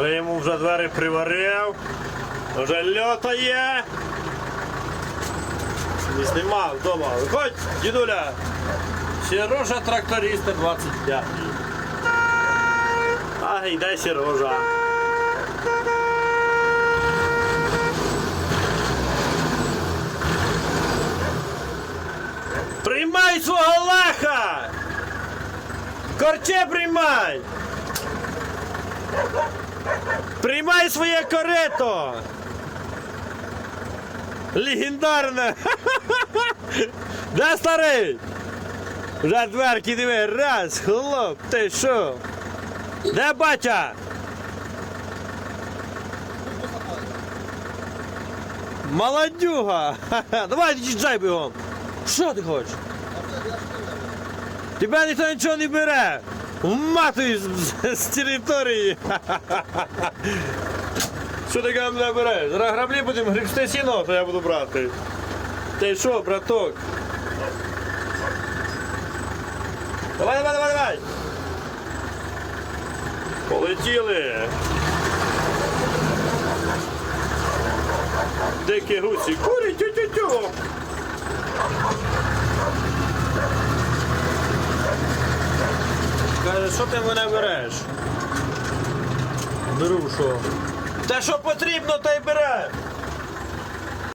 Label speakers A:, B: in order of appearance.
A: Риму вже двері приварив. Вже льотає. Не знімав вдома. Виходь, дідуля. Сірожа тракториста 25. А, йде сірожа. Приймай свого лаха! Корче приймай! Приймай своє корето! Легендарне! Де старий? Вже дверки диви, раз, хлоп, ти що? Де батя? Молодюга! Давай їжджай бігом! Що ти хочеш? Тебе ніхто нічого не бере! Вматуй з, території! Що ти там не береш? Зараз граблі будемо гребсти сіно, то я буду брати. Ти що, браток? Давай, давай, давай, давай! Полетіли! Дикі гусі, курі, тю-тю-тю! Що ти мене береш? Беру що? Те, що потрібно, то й бере.